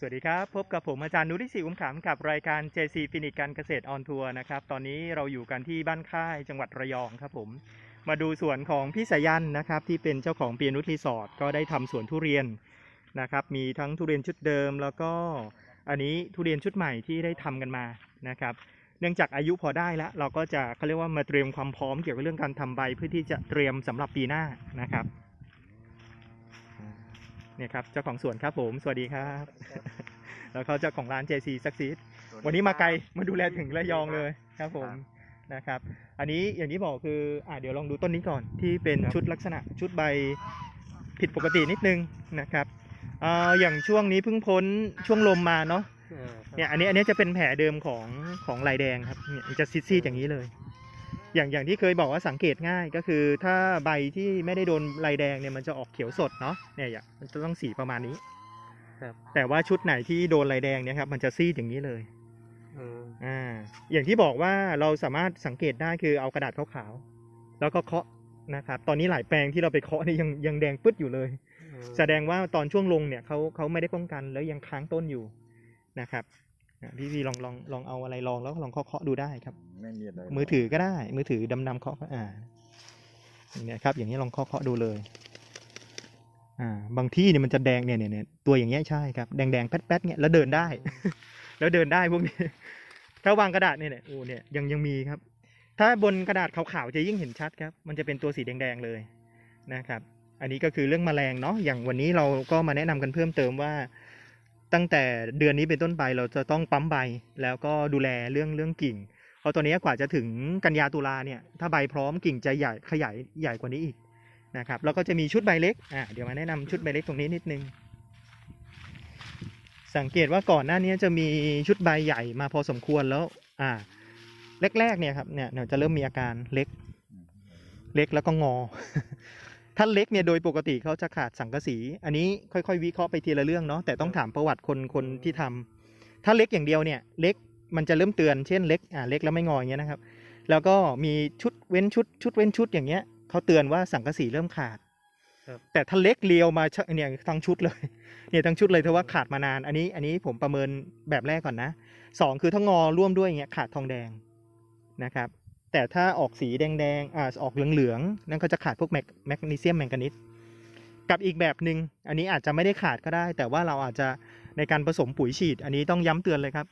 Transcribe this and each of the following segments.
สวัสดีครับ พบกับผมอาจารย์นุริศรีอุ้มขำกับรายการ JC ฟินิกการเกษตรออนทัวร์นะครับ ตอนนี้เราอยู่กันที่บ้านค่ายจังหวัดระยองครับผม มาดูสวนของพี่สายันนะครับ ที่เป็นเจ้าของเปียนุชรีสอร์ทก็ได้ทำสวนทุเรียนนะครับ มีทั้งทุเรียนชุดเดิม แล้วก็อันนี้ทุเรียนชุดใหม่ที่ได้ทำกันมานะครับ เนื่องจากอายุพอได้แล้ว เราก็จะเขาเรียกว่ามาเตรียมความพร้อมเกี่ยวกับเรื่องการทำใบเพื่อที่จะเตรียมสำหรับปีหน้านะครับ เนี่ยครับเจ้าของสวนครับผม สวัสดีครับ แล้วก็เจ้าของร้าน JC Succeed วันนี้มาไกลมาดูแลถึงระยองเลยครับผมนะครับ อันนี้อย่างที่บอกคืออ่าเดี๋ยวลองดูต้นนี้ก่อนที่เป็นครับชุดลักษณะชุดใบผิดปกตินิดนึงนะครับอ่าอย่างช่วงนี้เพิ่งพ้นช่วงลมมาเนาะเนี่ยอันนี้อันนี้จะเป็นแผลเดิมของของลายแดงครับเนี่ยมันจะซีดๆอย่างนี้เลย อย่างอย่างที่เคยบอกว่าสังเกตง่ายก็คือถ้าใบที่ไม่ได้โดนลายแดงเนี่ยมันจะออกเขียวสดเนาะเนี่ยอย่างมันจะต้องสีประมาณนี้ครับแต่ว่าชุดไหนที่โดนลายแดงเนี่ยครับมันจะซีดอย่างนี้เลยอืมอ่าอย่างที่บอกว่าเราสามารถสังเกตได้คือเอากระดาษขาวๆแล้วก็เคาะนะครับตอนนี้หลายแปลงที่เราไปเคาะนี่ยังยังแดงปึ๊ดอยู่เลย แสดงว่าตอนช่วงลงเนี่ยเขาเขาไม่ได้ป้องกันแล้วยังค้างต้นอยู่นะครับอะ พี่พีลองลองลองเอาอะไรลองแล้วก็ลองเคาะเคาะดูได้ครับไม่มีอะไรมือถือก็ได้ มือถือดำนำเคาะก็อ่าเนี่ยครับ อย่างนี้ลองเคาะเคาะดูเลย อ่า บางที่เนี่ยมันจะแดงเนี่ยเนี่ยเนี่ยตัวอย่างเงี้ยใช่ครับแดงแดงๆแป๊ดแป๊ดๆเนี่ยแล้วเดินได้ แล้วเดินได้พวกนี้ถ้าวางกระดาษเนี่ยเนี่ยโอ้เนี่ยยังยังมีครับ ถ้าบนกระดาษขาวๆจะยิ่งเห็นชัดครับ มันจะเป็นตัวสีแดงๆเลยนะครับ อันนี้ก็คือเรื่องแมลงเนาะอย่างวันนี้เราก็มาแนะนำกันเพิ่มเติมว่า ตั้งแต่เดือนนี้เป็นต้นไปเราจะต้องปั๊มใบ แล้วก็ดูแลเรื่องเรื่องกิ่ง เพราะตัวนี้กว่าจะถึงกันยาตุลาเนี่ยถ้าใบพร้อมกิ่งจะใหญ่ขยายใหญ่กว่านี้อีกนะครับแล้วก็จะมีชุดใบเล็กอ่าเดี๋ยวมาแนะนำชุดใบเล็กตรงนี้นิดนึง สังเกตว่าก่อนหน้านี้จะมีชุดใบใหญ่มาพอสมควรแล้วอ่าแรกๆเนี่ยครับเนี่ยเนี่ยจะเริ่มมีอาการเล็ก เล็กแล้วก็งอ ถ้าเล็กเนี่ยโดยปกติเขาจะขาดสังกะสี อันนี้ค่อยๆ วิเคราะห์ไปทีละเรื่องเนาะแต่ต้องถามประวัติคนคนที่ทำถ้าเล็กอย่างเดียวเนี่ยเล็กมันจะเริ่มเตือนเช่นเล็กอ่าเล็กแล้วไม่งออย่างเงี้ยนะครับ แล้วก็มีชุดเว้นชุดชุดเว้นชุดอย่างเงี้ยเขาเตือนว่าสังกะสีเริ่มขาดครับแต่ถ้าเล็กเลียวมาชะเนี่ยทั้งชุดเลยเนี่ยทั้งชุดเลยแต่ว่าขาดมานาน อันนี้อันนี้ผมประเมินแบบแรกก่อนนะสองคือถ้างอร่วมด้วยอย่างเงี้ยขาดทองแดงนะครับ แต่ถ้าออกสีแดงๆอ่าออกเหลืองๆนั่นก็จะขาดพวกแมกนีเซียมแมงกานีสกับอีกแบบหนึ่งอันนี้อาจจะไม่ได้ขาดก็ได้ แต่ว่าเราอาจจะในการผสมปุ๋ยฉีด อันนี้ต้องย้ำเตือนเลยครับ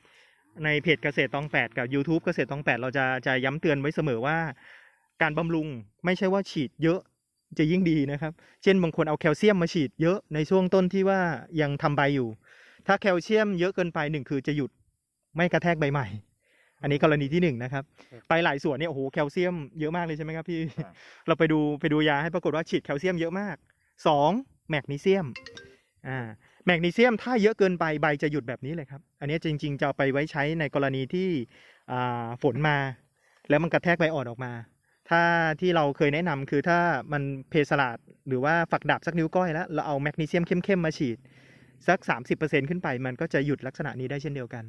ในเพจเกษตรตองแปดกับ YouTube เกษตรตองแปดเราจะจะย้ำเตือนไว้เสมอว่า การบำรุงไม่ใช่ว่าฉีดเยอะจะยิ่งดีนะครับ เช่นบางคนเอาแคลเซียมมาฉีดเยอะในช่วงต้นที่ว่ายังทำใบอยู่ ถ้าแคลเซียมเยอะเกินไปหนึ่งคือจะหยุดไม่กระแทกใบใหม่ อันนี้กรณีที่หนึ่งนะครับครับไปหลายส่วนเนี่ยโอ้โหแคลเซียมเยอะมากเลยใช่ไหมครับพี่ ครับ เราไปดูไปดูยาให้ปรากฏว่าฉีดแคลเซียมเยอะมากสองแมกนีเซียมอ่าแมกนีเซียมถ้าเยอะเกินไปใบจะหยุดแบบนี้เลยครับ อันนี้จริง ๆ จะเอาไปไว้ใช้ในกรณีที่อ่าฝนมา แล้วมันกระแทกใบอ่อนออกมา ถ้าที่เราเคยแนะนำคือถ้ามันเพสลาดหรือว่าฝักดาบสักนิ้วก้อยแล้วเราเอาแมกนีเซียมเข้มๆมาฉีด สัก 30%ขึ้นไปมันก็จะหยุดลักษณะนี้ได้เช่นเดียวกัน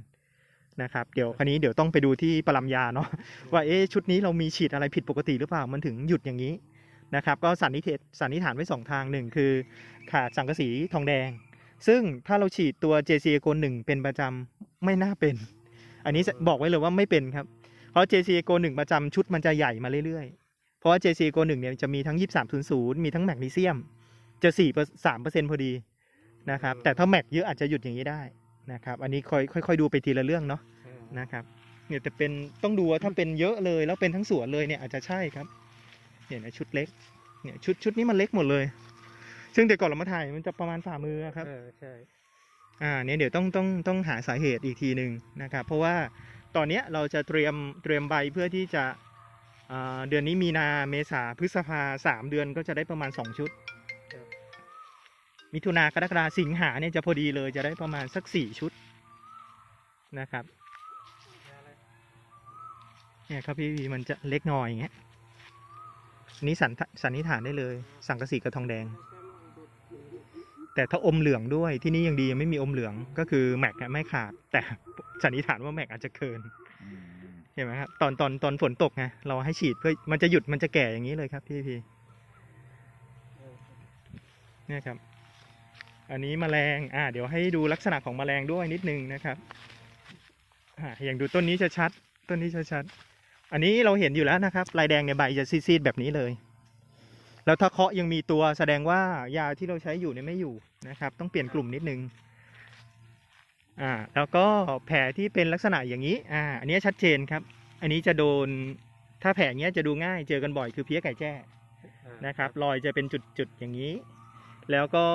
นะครับเดี๋ยวคันนี้เดี๋ยวต้องไปดูที่ปรัมยาเนาะว่าเอ๊ะชุดนี้เรามีฉีดอะไรผิดปกติหรือเปล่ามันถึงหยุดอย่างนี้นะครับ ก็สันนิษฐานสันนิษฐานไว้สองทางหนึ่งคือขาดสังกะสีทองแดง ซึ่งถ้าเราฉีดตัว JC โกนหนึ่งเป็นประจำไม่น่าเป็น อันนี้บอกไว้เลยว่าไม่เป็นครับ เพราะ JC โกหนึ่งประจำชุดมันจะใหญ่มาเรื่อยๆ เพราะว่า JC โกหนึ่งเนี่ยจะมีทั้ง 2300 มีทั้งแมกนีเซียม จะ4 3เปอร์เซ็นต์พอดีนะครับแต่ถ้าแมกเยอะอาจจะหยุดอย่างนี้ได้ นะครับ อันนี้ค่อยค่อยๆดูไปทีละเรื่องเนาะนะครับ เนี่ยแต่เป็นต้องดูว่าถ้าเป็นเยอะเลยแล้วเป็นทั้งสวนเลยเนี่ยอาจจะใช่ครับ เนี่ยนะชุดเล็ก เนี่ยชุดชุดนี้มันเล็กหมดเลย ซึ่งแต่ก่อนเรามาถ่ายมันจะประมาณฝ่ามือครับเออใช่อ่าเนี่ยเดี๋ยวต้องต้องต้องหาสาเหตุอีกทีหนึ่งนะครับ เพราะว่าตอนเนี้ยเราจะเตรียมเตรียมใบเพื่อที่จะอ่าเดือนนี้มีนาเมษาพฤษภาสามเดือนก็จะได้ประมาณสองชุด มิถุนากรกฎาสิงหาเนี่ยจะพอดีเลยจะได้ประมาณสักสี่ชุดนะครับเนี่ยครับพี่มันจะเล็กน่อยอย่างเงี้ยนี้สันสันนิษฐานได้เลย สังกะสีกับทองแดง แต่ถ้าอมเหลืองด้วยที่นี่ยังดียังไม่มีอมเหลืองก็คือแม็กอะไม่ขาด แต่สันนิษฐานว่าแม็กอาจจะเกินเห็นไหมครับตอนตอนตอนฝนตกไงเราให้ฉีดเพื่อมันจะหยุดมันจะแก่อย่างนี้เลยครับพี่พีเนี่ยครับ อันนี้แมลงอ่าเดี๋ยวให้ดูลักษณะของแมลงด้วยนิดนึงนะครับอ่าอย่างดูต้นนี้ชัดๆต้นนี้ชัดๆอันนี้เราเห็นอยู่แล้วนะครับลายแดงในใบจะซีดๆแบบนี้เลย แล้วถ้าเคาะยังมีตัวแสดงว่ายาที่เราใช้อยู่เนี่ยไม่อยู่นะครับ ต้องเปลี่ยนกลุ่มนิดนึงอ่าแล้วก็แผลที่เป็นลักษณะอย่างนี้อ่าอันนี้ชัดเจนครับ อันนี้จะโดนถ้าแผลเงี้ยจะดูง่ายเจอกันบ่อยคือเพี้ยไก่แจ้นะครับรอยจะเป็นจุดๆอย่างนี้ แล้วก็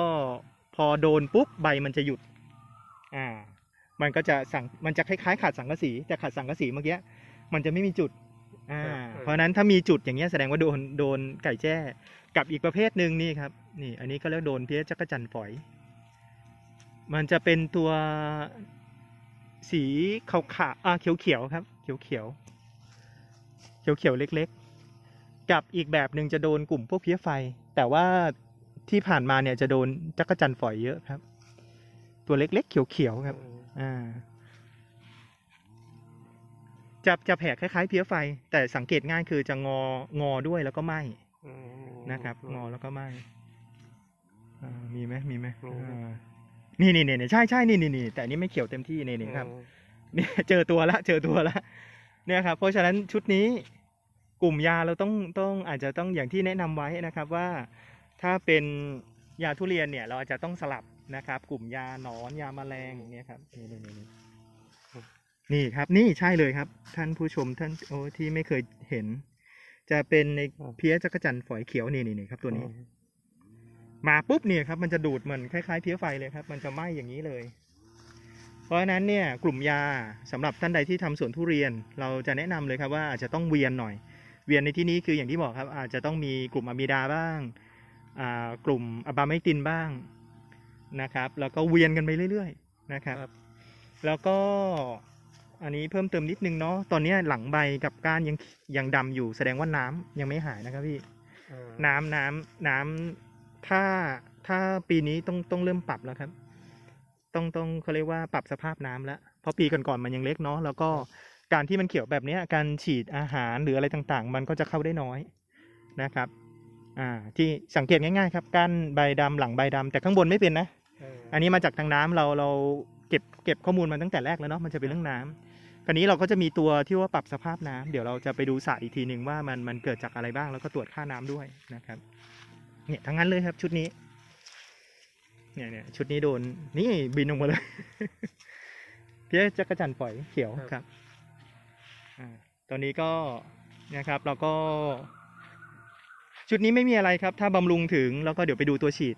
พอโดนปุ๊บใบมันจะหยุด อ่า มันก็จะสั่งมันจะคล้ายๆ ขาดสังกะสีแต่ขาดสังกะสีเมื่อกี้มันจะไม่มีจุด อ่า เพราะฉะนั้นถ้ามีจุดอย่างเงี้ยแสดงว่าโดนโดนไก่แจ้กับอีกประเภทหนึ่งนี่ครับ นี่ อันนี้ก็เรียกโดนเพี้ยจักรจันทร์ฝอย มันจะเป็นตัวสีขาวขาวๆอ่าเขียวเขียวๆครับ เขียวเขียวเขียวเขียวๆเล็ก ๆ กับอีกแบบหนึ่งจะโดนกลุ่มพวกเพี้ยไฟ แต่ว่า ที่ผ่านมาเนี่ยจะโดนจักรจันทร์ฝอยเยอะครับ ตัวเล็กๆ เขียวๆครับ อ่าจะจะแผ่คล้ายๆเพี้ยไฟ แต่สังเกตง่ายคือจะงองอด้วยแล้วก็ไหมอืมนะครับ งอแล้วก็ไหมอ่ามีไหมมีไหมมีอ่านี่นี่นี่ใช่ใช่นี่นี่นี่แต่อันนี้ไม่เขียวเต็มที่นี่นี่ครับอืมเนี่ยเจอตัวละเจอตัวละเนี่ยครับ เพราะฉะนั้นชุดนี้กลุ่มยาเราต้องต้องอาจจะต้องอย่างที่แนะนำไว้นะครับว่า ถ้าเป็นยาทุเรียนเนี่ยเราอาจจะต้องสลับนะครับ กลุ่มยาหนอนยาแมลงอย่างเงี้ยครับนี่นี่นี่นี่นี่ครับ นี่ใช่เลยครับ ท่านผู้ชมท่านโอ้ที่ไม่เคยเห็น จะเป็นในเพี้ยจักรจันทร์ฝอยเขียวนี่นี่นี่ครับ ตัวนี้ มาปุ๊บเนี่ยครับ มันจะดูดเหมือนคล้ายๆเพี้ยไฟเลยครับ มันจะไหม้อย่างนี้เลย เพราะฉะนั้นเนี่ย กลุ่มยาสำหรับท่านใดที่ทำสวนทุเรียน เราจะแนะนำเลยครับว่าอาจจะต้องเวียนหน่อย เวียนในที่นี้คืออย่างที่บอกครับ อาจจะต้องมีกลุ่มอะมิดาบ้างอ่า กลุ่มอะบาไมตินบ้างนะครับ แล้วก็เวียนกันไปเรื่อยๆนะครับครับแล้วก็อันนี้เพิ่มเติมนิดนึงเนาะตอนเนี้ยหลังใบกับก้านยังยังดำอยู่แสดงว่าน้ำยังไม่หายนะครับพี่อ่าน้ำน้ำน้ำถ้าถ้าปีนี้ต้องต้องเริ่มปรับแล้วครับ ต้องต้องเขาเรียกว่าปรับสภาพน้ำแล้วเพราะปีก่อนๆมันยังเล็กเนาะแล้วก็การที่มันเขียวแบบเนี้ยการฉีดอาหารหรืออะไรต่างๆ มันก็จะเข้าได้น้อยนะครับ อ่าที่สังเกตง่ายๆครับก้านใบดำหลังใบดำแต่ข้างบนไม่เป็นนะเอันนี้มาจากทางน้ำเราเราเก็บเก็บข้อมูลมาตั้งแต่แรกแล้วเนาะมันจะเป็นเรื่องน้ำคราวนี้เราก็จะมีตัวที่ว่าปรับสภาพน้ำเดี๋ยวเราจะไปดูสระอีกทีหนึ่งว่ามันมันเกิดจากอะไรบ้างแล้วก็ตรวจค่าน้ำด้วยนะครับเนี่ยทั้งนั้นเลยครับชุดนี้เนี่ยเนี่ยชุดนี้โดนนี่บินออกมาเลยเพี้ยจักรจันทร์ฝอยเขียวครับครับอ่าตอนนี้ก็นะครับเราก็ ชุดนี้ไม่มีอะไรครับ ถ้าบำรุงถึงแล้วก็เดี๋ยวไปดูตัวฉีด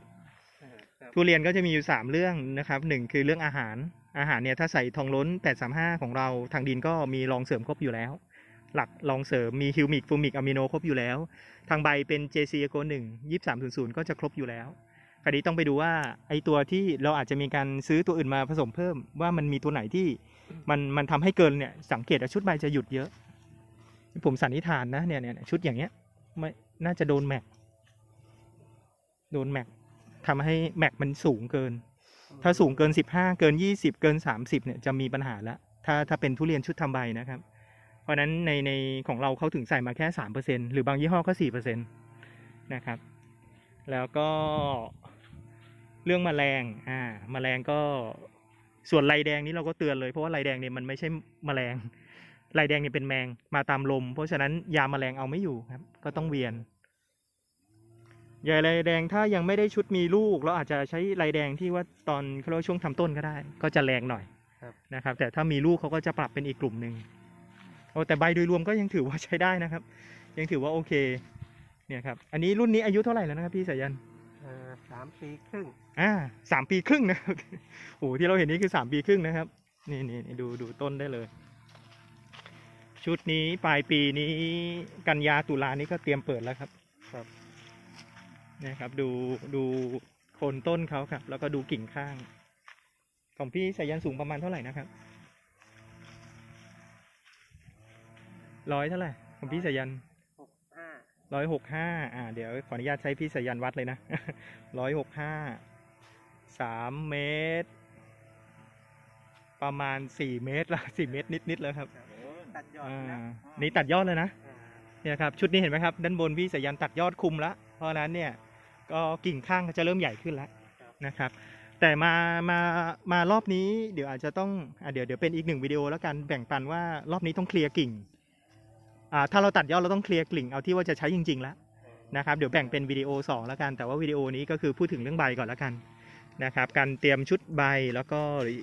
อ่าครับทุเรียนก็จะมีอยู่ 3 เรื่องนะครับหนึ่งคือเรื่องอาหาร อาหารเนี่ยถ้าใส่ทองล้น 835 ของเราทางดินก็มีรองเสริมครบอยู่แล้ว หลักรองเสริมมีฮิวมิกฟูมิกอะมิโนครบอยู่แล้ว ทางใบเป็น JC e c o 1 2300 ก็จะครบอยู่แล้วคราวนี้ต้องไปดูว่าไอตัวที่เราอาจจะมีการซื้อตัวอื่นมาผสมเพิ่มว่ามันมีตัวไหนที่มันมันทำให้เกินเนี่ยสังเกตว่าชุดใบจะหยุดเยอะ ผมสันนิษฐานนะเนี่ยเนี่ยชุดอย่างเงี้ยไม่ น่าจะโดนแม็ก โดนแม็กทำให้แม็กมันสูงเกิน ถ้าสูงเกิน15เกิน20เกิน30เนี่ยจะมีปัญหาแล้วถ้าถ้าเป็นทุเรียนชุดทำใบนะครับ เพราะฉะนั้นในในของเราเขาถึงใส่มาแค่3%หรือบางยี่ห้อก็4%นะครับ แล้วก็เรื่องแมลง อ่าแมลงก็ส่วนลายแดงนี้เราก็เตือนเลยเพราะว่าลายแดงเนี่ยมันไม่ใช่แมลงลายแดงเนี่ยเป็นแมงมาตามลม เพราะฉะนั้นยาแมลงเอาไม่อยู่ครับ ก็ต้องเวียน ใหญ่ลายแดงถ้ายังไม่ได้ชุดมีลูกเราอาจจะใช้ลายแดงที่ว่าตอนเขาเรียกว่าช่วงทำต้นก็ได้ ก็จะแรงหน่อยครับนะครับ แต่ถ้ามีลูกเขาก็จะปรับเป็นอีกกลุ่มหนึ่งโอ้แต่ใบโดยรวมก็ยังถือว่าใช้ได้นะครับ ยังถือว่าโอเคเนี่ยครับอันนี้รุ่นนี้อายุเท่าไหร่แล้วนะครับพี่สายันอ่าสามปีครึ่งอ่าสามปีครึ่งนะครับโอ้โหที่เราเห็นนี่คือสามปีครึ่งนะครับนี่นี่นี่ดูดูต้นได้เลย ชุดนี้ปลายปีนี้กันยาตุลานี้ก็เตรียมเปิดแล้วครับ ครับเนี่ยครับ ดูดูโคนต้นเขาครับ แล้วก็ดูกิ่งข้าง ของพี่สายันสูงประมาณเท่าไหร่นะครับร้อยเท่าไหร่ของพี่สายันหกห้าร้อยหกห้าอ่า เดี๋ยวขออนุญาตใช้พี่สายันวัดเลยนะร้อยหกห้าสามเมตร ประมาณสี่เมตรละสี่เมตรนิดๆแล้วครับตัดยอดอ่าแล้วนี่ตัดยอดเลยนะอ่าเนี่ยครับ ชุดนี้เห็นไหมครับ ด้านบนพี่สายันตัดยอดคุมแล้วเพราะฉะนั้นเนี่ย ก็กิ่งข้างก็จะเริ่มใหญ่ขึ้นแล้วนะครับ แต่มามามารอบนี้เดี๋ยวอาจจะต้องอะเดี๋ยวเดี๋ยวเป็นอีกหนึ่งวิดีโอแล้วกันแบ่งปันว่ารอบนี้ต้องเคลียร์กิ่งอ่าถ้าเราตัดยอดเราต้องเคลียร์กิ่งเอาที่ว่าจะใช้จริง ๆ แล้วนะครับเดี๋ยวแบ่งเป็นวิดีโอสองแล้วกัน แต่ว่าวิดีโอนี้ก็คือพูดถึงเรื่องใบก่อนแล้วกันนะครับการเตรียมชุดใบแล้วก็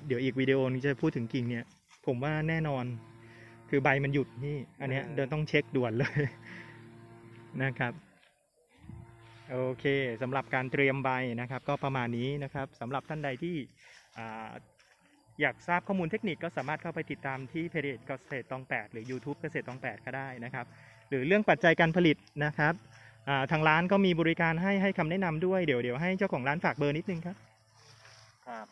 เดี๋ยวอีกวิดีโอนึงจะพูดถึงกิ่งเนี่ย ผมว่าแน่นอน คือใบมันหยุดนี่ อันเนี้ยเออเดินต้องเช็คด่วนเลยนะครับ โอเคสำหรับการเตรียมใบนะครับ ก็ประมาณนี้นะครับสำหรับท่านใดที่อยากทราบข้อมูลเทคนิคก็สามารถเข้าไปติดตามที่เพจเกษตรตอง 8 หรือ YouTube เกษตรตอง 8 ก็ได้นะครับ หรือเรื่องปัจจัยการผลิตนะครับทางร้านก็มีบริการให้ให้คำแนะนำด้วยเดี๋ยวเดี๋ยวให้เจ้าของร้านฝากเบอร์นิดนึงครับครับ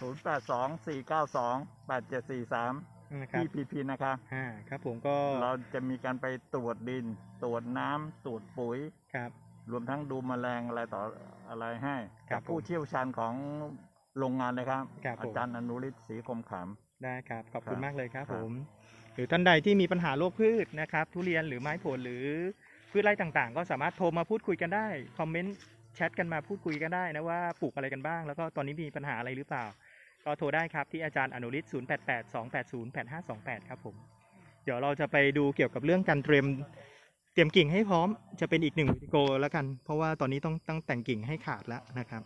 0 8 2 4 9 2 8 7 4 3 นะครับที่พีพีนะครับอ่าครับผมก็เราจะมีการไปตรวจดิน ตรวจน้ำตรวจปุ๋ย ครับ รวมทั้งดูแมลงอะไรต่ออะไรให้ครักับบผมผู้เชี่ยวชาญของโรงงานเลยครับ ครับผม อาจารย์อนุริศศรีคมขามได้ครับ ขอบคุณครับมากเลยครับครัผบมหรือท่านใดที่มีปัญหาโรคพืชนะครับ ทุเรียนหรือไม้ผลหรือพืชไร่ต่างๆ ก็สามารถโทรมาพูดคุยกันได้ คอมเมนต์แชทกันมาพูดคุยกันได้นะว่าปลูกอะไรกันบ้าง แล้วก็ตอนนี้มีปัญหาอะไรหรือเปล่า ก็โทรได้ครับที่อาจารย์อนุริศ0 8 8 2 8 0 8 5 2 8 ครับผม เดี๋ยวเราจะไปดูเกี่ยวกับเรื่องการเตรียมเตรียมกิ่งให้พร้อม จะเป็นอีกหนึ่งวิดีโอแล้วกัน เพราะว่าตอนนี้ต้องต้องแต่งกิ่งให้ขาดแล้วนะครับ